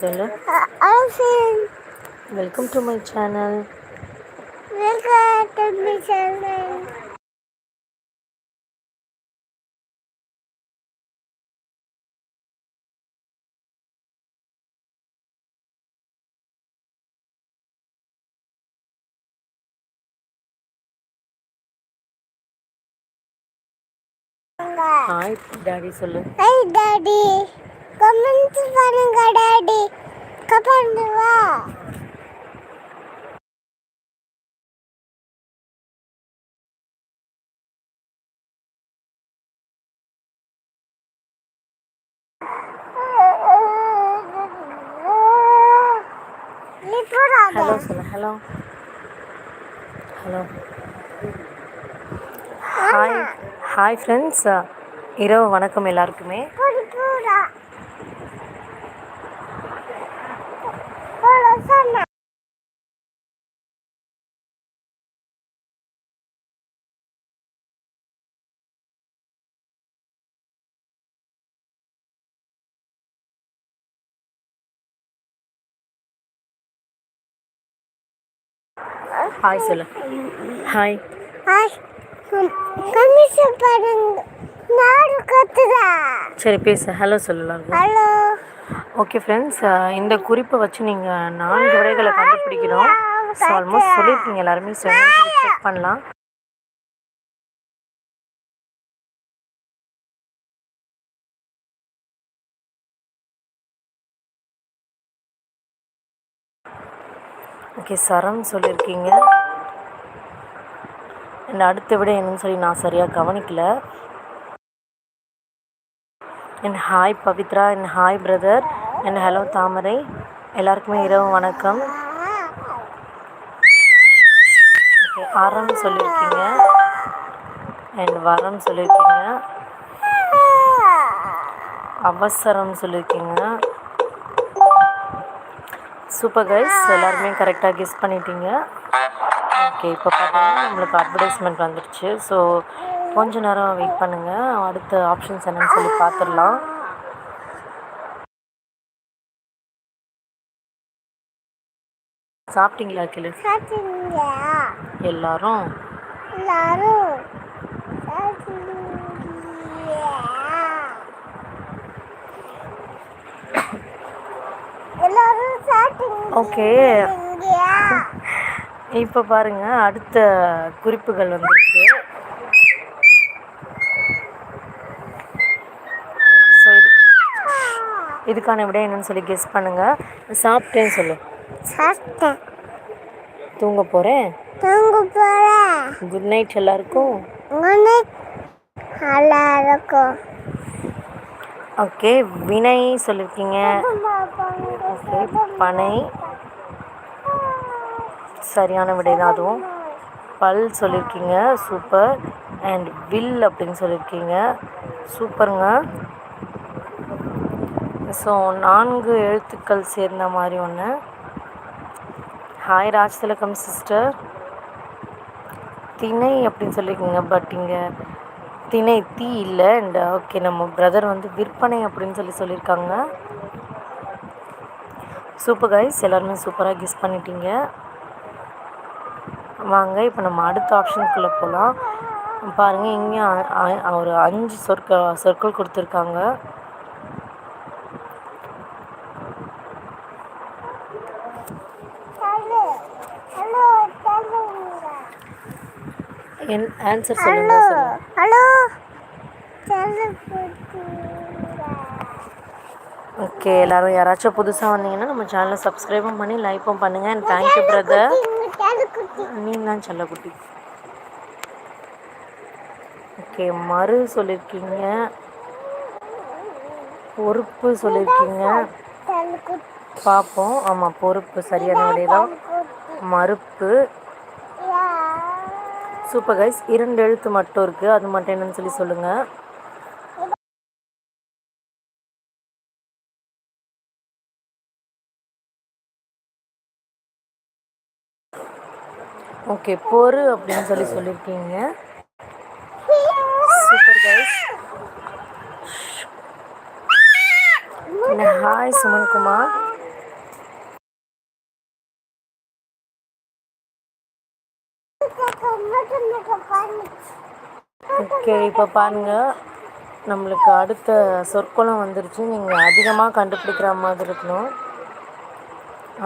சொல்லு Alvin, welcome to my channel welcome to my channel. Hi daddy சொல்லு Hey daddy, comment பண்ணுங்க daddy. Comment வா. Hello சொல்லு hello. Hello. Hi hi friends இரவு வணக்கம் எல்லாருக்குமே போடு, போடா. போட சொன்னேன். ஹாய் சொல்லு ஹாய் ஹாய் கமிஷன் பாருங்க நாடு கத்துதா? சரி பேசு. ஹலோ சொல்லலாம். ஹலோ ஓகே ஃப்ரெண்ட்ஸ் இந்த குறிப்பை வச்சு நீங்கள் நான்கு விடைகளை கண்டுபிடிக்கணும் ஸோ ஆல்மோஸ்ட் சொல்லியிருக்கீங்க எல்லாருமே. செக் பண்ணலாம். ஓகே சரம் சொல்லியிருக்கீங்க. இந்த அடுத்த விட என்னன்னு சொல்லி நான் சரியாக கவனிக்கல. என் ஹாய் பவித்ரா என் ஹாய் பிரதர் என் ஹலோ தாமரை. எல்லாருக்குமே இரவு வணக்கம். ஓகே அறம் சொல்லியிருக்கீங்க. அண்ட் வரம் சொல்லியிருக்கீங்க. அவசரம் சொல்லியிருக்கீங்க. சூப்பர் கைஸ் எல்லாருமே கரெக்டாக கெஸ் பண்ணிட்டீங்க. ஓகே இப்போ பார்த்தீங்கன்னா நம்மளுக்கு அட்வர்டைஸ்மெண்ட் வந்துடுச்சு ஸோ கொஞ்ச நேரம் வெயிட் பண்ணுங்கள் அடுத்த ஆப்ஷன்ஸ் என்னன்னு சொல்லி பார்த்துடலாம். சாப்பிட்டீங்களா கிளு எல்லாரும்? ஓகே இப்போ பாருங்க அடுத்த குறிப்புகள் வந்திருக்கு ஸோ இது இதுக்கான விட என்னன்னு சொல்லி கெஸ் பண்ணுங்க. சாப்பிட்டேன்னு சொல்லு. சாப்பிட்டேன். தூங்க போகிறேன் தூங்க போறேன் குட் நைட் எல்லாருக்கும். உன்னை நல்லா இருக்கும் ஓகே வினை சொல்லியிருக்கீங்க ஓகே பனை. சரியான விடை தான் அதுவும். பல் சொல்லியிருக்கீங்க சூப்பர் அண்ட் வில் அப்படின்னு சொல்லியிருக்கீங்க சூப்பருங்க ஸோ நான்கு எழுத்துக்கள் சேர்ந்த மாதிரி ஒன்று ஹாய் ராஜ் திலகம் சிஸ்டர் திணை அப்படின்னு சொல்லியிருக்கீங்க பட் இங்கே திணை தீ இல்லை அண்ட் ஓகே நம்ம பிரதர் வந்து விற்பனை அப்படின்னு சொல்லி சொல்லியிருக்காங்க சூப்பர் கைஸ் எல்லாருமே சூப்பராக கிஃப்ட் பண்ணிட்டீங்க. வாங்க இப்போ நம்ம அடுத்த ஆப்ஷனுக்குள்ளே போகலாம் பாருங்கள் இங்கேயும் ஒரு அஞ்சு சொற்கள் சொற்கள் கொடுத்துருக்காங்க ஹலோ ஹலோ சொல்லுங்க என் ஆன்சர் சொல்லுங்க ஹலோ ஓகே எல்லாரும் யாராச்சும் புதுசாக வந்தீங்கன்னா நம்ம சேனலை சப்ஸ்கிரைபும் பண்ணி லைக்கும் பண்ணுங்கள் அண்ட் தேங்க்யூ பிரதர் நீ தான் செல்லக்குட்டி. ஓகே மறு சொல்லியிருக்கீங்க பொறுப்பு சொல்லியிருக்கீங்க பார்ப்போம் ஆமாம் பொறுப்பு சரியான விடை தான் மறுப்பு. சூப்பர் கைஸ் இரண்டு எழுத்து மட்டும் இருக்குது அது மட்டும் என்னன்னு சொல்லி சொல்லுங்கள் ஓகே பொறு அப்படின்னு சொல்லி சொல்லியிருக்கீங்க super guys hi Suman okay இப்போ பாருங்கள் நம்மளுக்கு அடுத்த சொற்குளம் வந்துருச்சு. நீங்கள் அதிகமாக கண்டுபிடிக்கிற மாதிரி இருக்கணும்.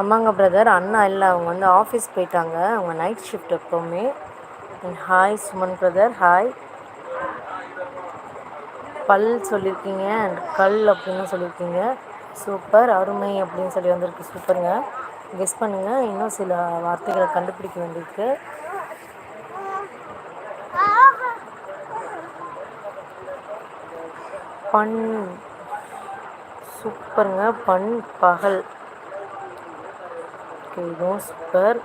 ஆமாங்க பிரதர் அண்ணா இல்லை அவங்க வந்து ஆஃபீஸ் போயிட்டாங்க. அவங்க நைட் ஷிஃப்ட் எப்போவுமே. ஹாய் சுமன் பிரதர் ஹாய் பல் சொல்லியிருக்கீங்க அண்ட் கல் அப்படின்னு சொல்லியிருக்கீங்க சூப்பர் அருமை அப்படின்னு சொல்லி வந்திருக்கு. சூப்பருங்க கெஸ் பண்ணுங்கள் இன்னும் சில வார்த்தைகளை கண்டுபிடிக்க வேண்டியிருக்கு. பண். சூப்பருங்க. பண் பகல். ஓகே இதுவும் சூப்பர்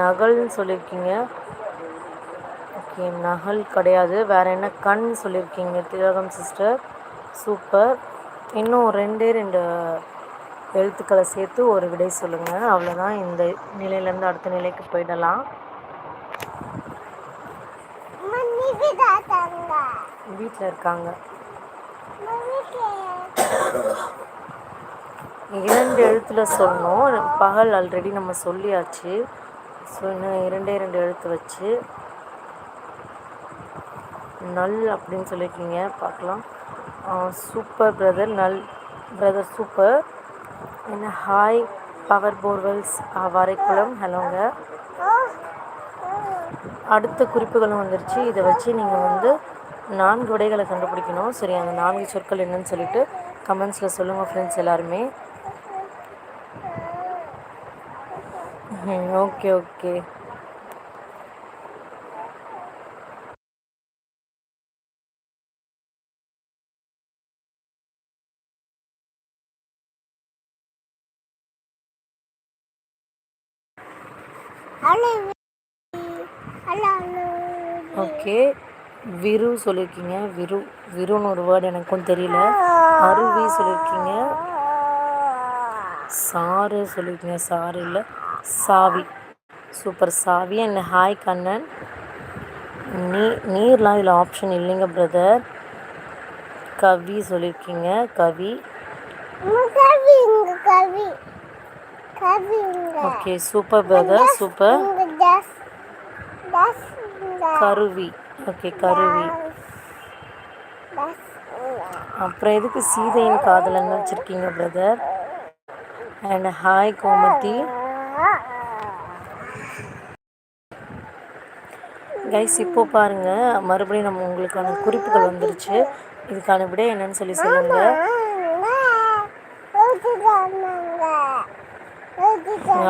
நகல்னு சொல்லியிருக்கீங்க ஓகே நகல் கிடையாது. வேறு என்ன கண் சொல்லியிருக்கீங்க திலகம் சிஸ்டர் சூப்பர் இன்னும் ரெண்டே ரெண்டு எழுத்துக்களை சேர்த்து ஒரு விடை சொல்லுங்கள் அவ்வளோதான் இந்த நிலையிலேருந்து அடுத்த நிலைக்கு போயிடலாம். வீட்டில் இருக்காங்க. இரண்டு எழுத்தில் சொல்லணும் பகல் ஆல்ரெடி நம்ம சொல்லியாச்சு. ஸோ இன்னும் இரண்டே ரெண்டு எழுத்து வச்சு. நல் அப்படின்னு சொல்லியிருக்கீங்க. பார்க்கலாம். சூப்பர் பிரதர் நல் பிரதர் சூப்பர் என்ன ஹாய் பவர் போர்வெல்ஸ் வரைக்குளம் ஹலோங்க அடுத்த குறிப்புகளும் வந்துருச்சு. இதை வச்சு நீங்கள் வந்து நான்கு விடைகளை கண்டுபிடிக்கணும். சரி அந்த நான்கு சொற்கள் என்னன்னு சொல்லிட்டு கமெண்ட்ஸில் சொல்லுங்கள் ஃப்ரெண்ட்ஸ் எல்லாருமே. ஓகே ஓகே ஓகே விரு சொல்லியிருக்கீங்க விரு விருன்னு ஒரு வேர்டு எனக்கும் தெரியல. அருவி சொல்லியிருக்கீங்க சாறு சொல்லியிருக்கீங்க சாறு இல்லை சாவி. சூப்பர் சாவி அண்ட் ஹாய் கண்ணன். நீ நீர்லாம் இதில் ஆப்ஷன் இல்லைங்க பிரதர் கவி சொல்லியிருக்கீங்க Kavi. Okay super brother super Karuvi. Okay Karuvi. அப்புறம் எதுக்கு சீதையின் காதலன்னு வச்சுருக்கீங்க brother and hi Gomathi. Guys இப்போ பாருங்க மறுபடியும் நம்ம உங்களுக்கான குறிப்புகள் வந்துருச்சு. இதுக்கான விட என்னன்னு சொல்லி சொல்லுங்க.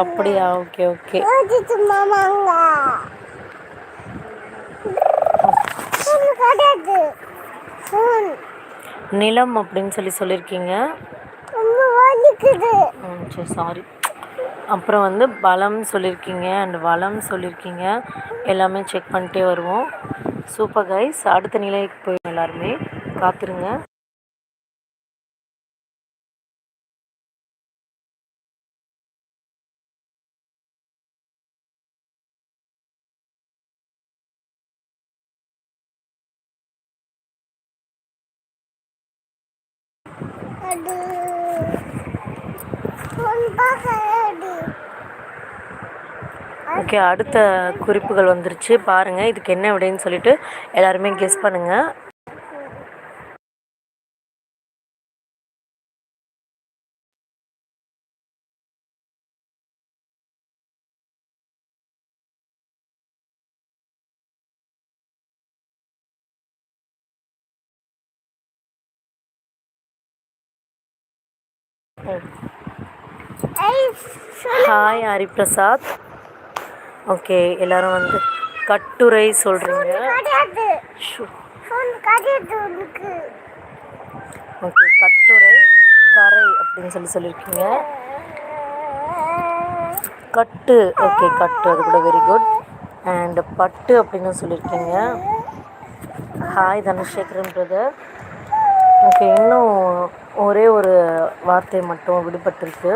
அப்படியா? Okay okay. நிலம் அப்படின்னு சொல்லி சொல்லியிருக்கீங்க. ம் சரி சாரி அப்புறம் வந்து பலம் சொல்லியிருக்கீங்க அண்ட் வளம் சொல்லியிருக்கீங்க. எல்லாமே செக் பண்ணிட்டே வருவோம். சூப்பர் கைஸ் அடுத்த நிலைக்கு போய் எல்லாருமே. காத்துருங்க. ஓகே அடுத்த குறிப்புகள் வந்துருச்சு. பாருங்கள் இதுக்கு என்ன விடைன்னு சொல்லிட்டு எல்லாருமே கெஸ் பண்ணுங்கள் ஹரிபிரசாத். ஓகே எல்லாரும் வந்து கட்டுரை சொல்கிறீங்க ஓகே கட்டுரை கரை அப்படின்னு சொல்லி சொல்லியிருக்கீங்க. கட்டு ஓகே கட்டு அது கூட வெரி குட் அண்ட் பட்டு அப்படின்னு சொல்லியிருக்கீங்க. ஹாய் தனசேகரன் பிரதர் ஓகே இன்னும் ஒரே ஒரு வார்த்தை மட்டும் விடுபட்டிருக்கு.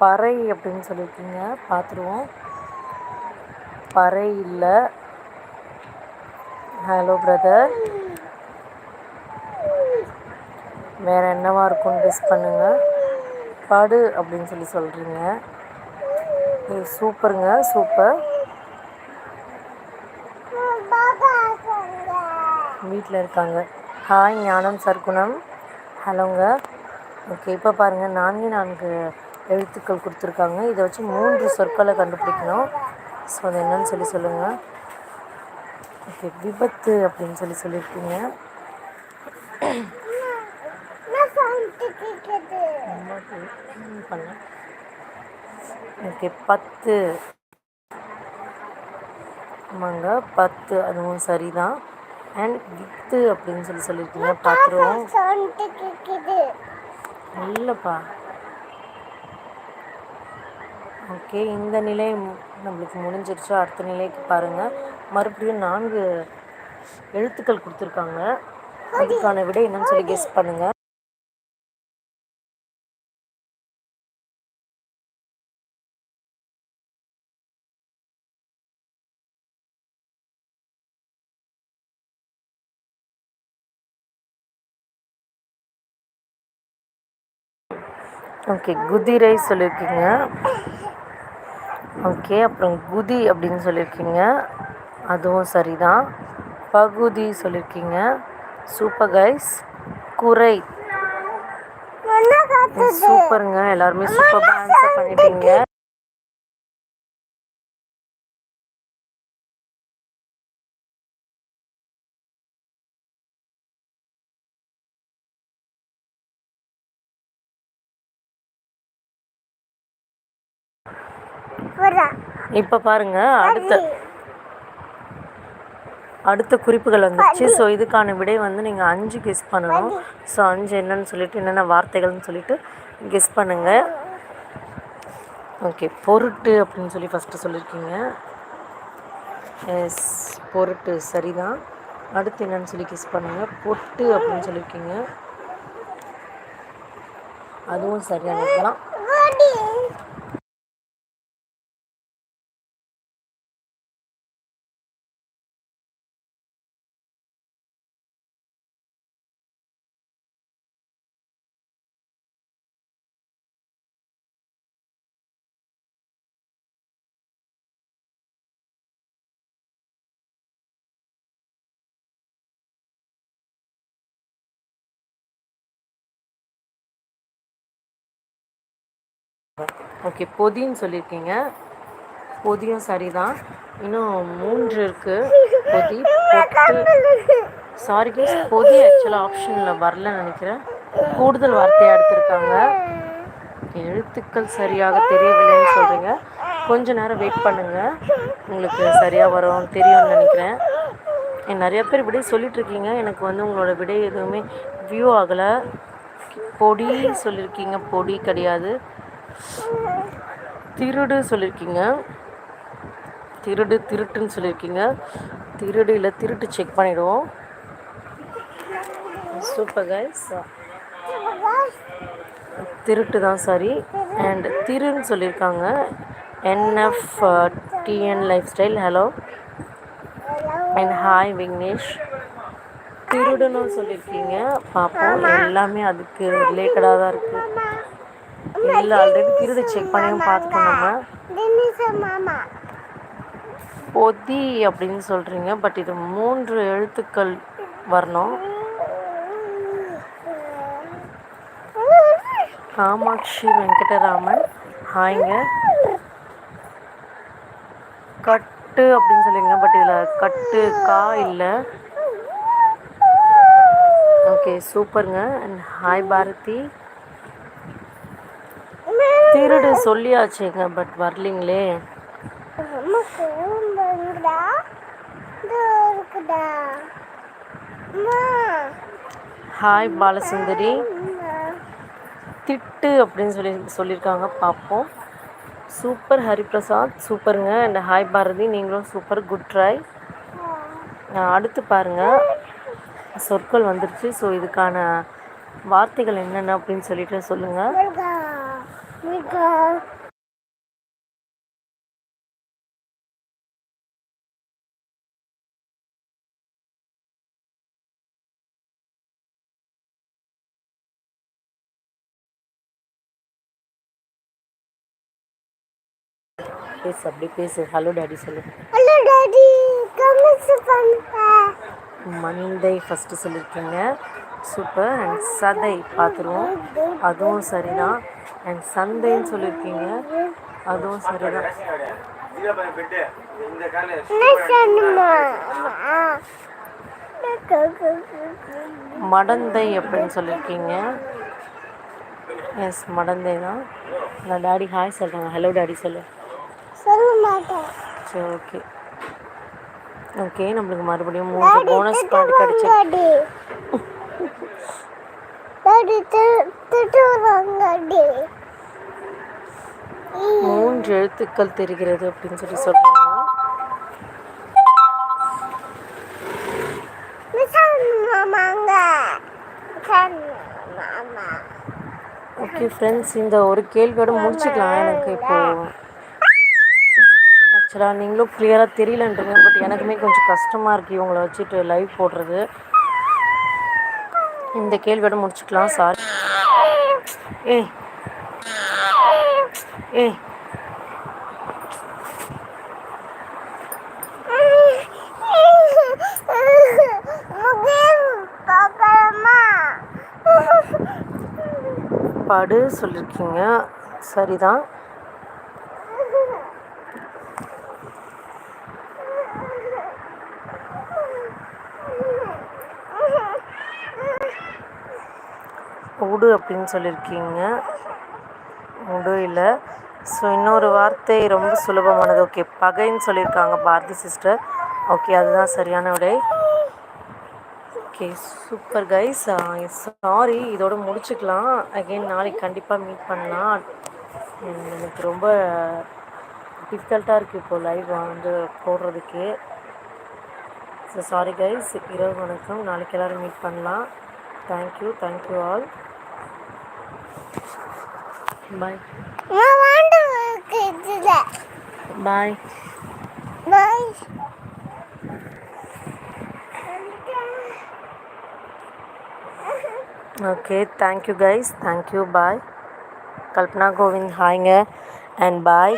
பறை அப்படின்னு சொல்லியிருக்கீங்க பார்த்துருவோம். பறை இல்லை. ஹலோ பிரதர் வேறு என்னவா இருக்கும்னு கெஸ் பண்ணுங்கள் படு அப்படின்னு சொல்லி சொல்கிறீங்க ஏய், சூப்பருங்க சூப்பர். வீட்டில் இருக்காங்க. ஹாய் ஞானம் சர்க்குணம். ஹலோங்க ஓகே இப்போ பாருங்கள் நான்கு நான்கு. எழுத்துக்கள் கொடுத்துருக்காங்க. இதை வச்சு மூன்று சொற்களை கண்டுபிடிக்கணும். ஸோ அது என்னன்னு சொல்லி சொல்லுங்கள் ஓகே விபத்து அப்படின்னு சொல்லி சொல்லியிருக்கீங்க. ஓகே பத்து. ஆமாங்க பத்து. அதுவும் சரிதான். அண்ட் வித்து அப்படின்னு சொல்லி சொல்லியிருக்கீங்க. கேக்குது. இல்லைப்பா. ஓகே இந்த நிலை நம்மளுக்கு முடிஞ்சிருச்சு. அடுத்த நிலைக்கு பாருங்கள் மறுபடியும் நான்கு எழுத்துக்கள் கொடுத்துருக்காங்க. அதுக்கான விட என்னன்னு சொல்லி கெஸ் பண்ணுங்கள் ஓகே குதிரை சொல்லியிருக்கீங்க. ஓகே அப்புறம் குதி அப்படின்னு சொல்லியிருக்கீங்க. அதுவும் சரிதான். பகுதி சொல்லியிருக்கீங்க. சூப்பர் கைஸ் குறை. சூப்பருங்க. எல்லாருமே சூப்பராக ஆன்சர் பண்ணிட்டீங்க. இப்போ பாருங்க அடுத்த அடுத்த குறிப்புகள் வந்துருச்சு. ஸோ இதுக்கான விடை வந்து நீங்கள் அஞ்சு கெஸ் பண்ணணும். ஸோ அஞ்சு என்னன்னு சொல்லிட்டு என்னென்ன வார்த்தைகள்னு சொல்லிட்டு கெஸ் பண்ணுங்க. ஓகே பொருட்டு அப்படின்னு சொல்லி ஃபஸ்ட்டு சொல்லியிருக்கீங்க எஸ் பொருட்டு சரிதான். அடுத்து என்னன்னு சொல்லி கெஸ் பண்ணுங்க. பொட்டு அப்படின்னு சொல்லியிருக்கீங்க அதுவும் சரியானது தான் ஓகே பொதின்னு சொல்லியிருக்கீங்க. பொதியும் சரிதான். இன்னும் மூன்று இருக்குது பொதி பொட்டு. சாரி கேஸ் பொதி ஆக்சுவலாக ஆப்ஷனில் வரலன்னு நினைக்கிறேன். கூடுதல் வார்த்தையாக எடுத்திருக்காங்க. எழுத்துக்கள் சரியாக தெரியவில்லைன்னு சொல்கிறீங்க கொஞ்ச நேரம் வெயிட் பண்ணுங்கள் உங்களுக்கு சரியாக வரும் தெரியும்னு நினைக்கிறேன். ஏன் நிறைய பேர் விடை சொல்லிட்டுருக்கீங்க எனக்கு வந்து உங்களோட விடை எதுவுமே வியூ ஆகலை. பொடி சொல்லியிருக்கீங்க பொடி கிடையாது. திருடு சொல்லியிருக்கீங்க. திருடு திருட்டுன்னு சொல்லியிருக்கீங்க. திருடு இல்லை திருட்டு செக் பண்ணிடுவோம். சூப்பர் கைஸ் திருட்டு தான் சாரி அண்ட் திருன்னு சொல்லியிருக்காங்க. NF TN lifestyle hello and hi Vignesh திருடுன்னு சொல்லியிருக்கீங்க. பார்ப்போம் எல்லாமே அதுக்கு ரிலேட்டடாக தான் இருக்குது இல்லை ஆல்ரெடி திருடு செக் பண்ணியும் பார்த்துட்டோம் நம்ம. பொதி அப்படின்னு சொல்கிறீங்க பட் இது மூன்று எழுத்துக்கள் வரணும். காமாட்சி வெங்கடராமன். ஹாய்ங்க. கட்டு அப்படின்னு சொல்லிங்க பட் இதில் கட்டு கா இல்லை. ஓகே சூப்பருங்க அண்ட் ஹாய் பாரதி. திருடு சொல்லியாச்சுங்க பட் வரலிங்களே. ஹாய் பாலசுந்தரி. திட்டு அப்படின்னு சொல்லி சொல்லியிருக்காங்க பார்ப்போம். சூப்பர் ஹரிபிரசாத் சூப்பருங்க அண்ட் ஹாய் பாரதி. நீங்களும் சூப்பர் குட் ட்ரை அடுத்து பாருங்கள் சொற்கள் வந்துருச்சு. ஸோ இதுக்கான வார்த்தைகள் என்னென்ன அப்படின்னு சொல்லிட்டு சொல்லுங்கள் மிருகா மிருகா பேசு அப்படி பேசு ஹலோ டாடி சொல்லு ஹலோ டாடி கமிஸ் பண்ணுங்க மந்தை ஃபஸ்ட்டு சொல்லியிருக்கீங்க. சூப்பர் அண்ட் சதை பார்த்துருவோம். அதுவும் சரிதான். அண்ட் சந்தைன்னு சொல்லியிருக்கீங்க. அதுவும் சரிதான். மடந்தை அப்படின்னு சொல்லியிருக்கீங்க. எஸ் மடந்தை தான் நான் டாடி ஹாய் சொல்கிறாங்க ஹலோ டாடி சொல்லு. சரி ஓகே ஓகே நம்மளுக்கு மறுபடியும் மூன்று போனஸ் பாயிண்ட் கிடச்சி. மூன்று எழுத்துக்கள் தெரிகிறது அப்படின்னு சொல்லி சொல்கிறாங்க ஓகே ஃப்ரெண்ட்ஸ் இந்த ஒரு கேள்வியோட முடிச்சுக்கலாம். எனக்கு இப்போ ஆக்சுவலாக நீங்களும் கிளியராக தெரியலன்றீங்க பட் எனக்குமே கொஞ்சம் கஷ்டமாக இருக்குது இவங்களை வச்சுட்டு லைவ் போடுறது. இந்த கேள்வியோட முடிச்சுக்கலாம் சாரி ஏய். ஏய். படு சொல்லியிருக்கீங்க சரிதான். உடு அப்படின்னு சொல்லியிருக்கீங்க. உடு இல்லை. ஸோ இன்னொரு வார்த்தை ரொம்ப சுலபமானது. ஓகே பகைன்னு சொல்லியிருக்காங்க பாரதி சிஸ்டர் ஓகே அதுதான் சரியான விடை. ஓகே சூப்பர் கைஸ் சாரி இதோட முடிச்சுக்கலாம். அகெயின் நாளைக்கு கண்டிப்பாக மீட் பண்ணலாம். எனக்கு ரொம்ப டிஃபிகல்ட்டாக இருக்குது இப்போது லைவ் வந்து போடுறதுக்கு. ஸோ சாரி கைஸ் இரவு வணக்கம். நாளைக்கு எல்லோரும் மீட் பண்ணலாம். தேங்க்யூ தேங்க்யூ ஆல் பாய் நான் வாண்டு இருக்குதுல bye bye okay thank you guys thank you bye Kalpana Govind ஹாய்ங்க and bye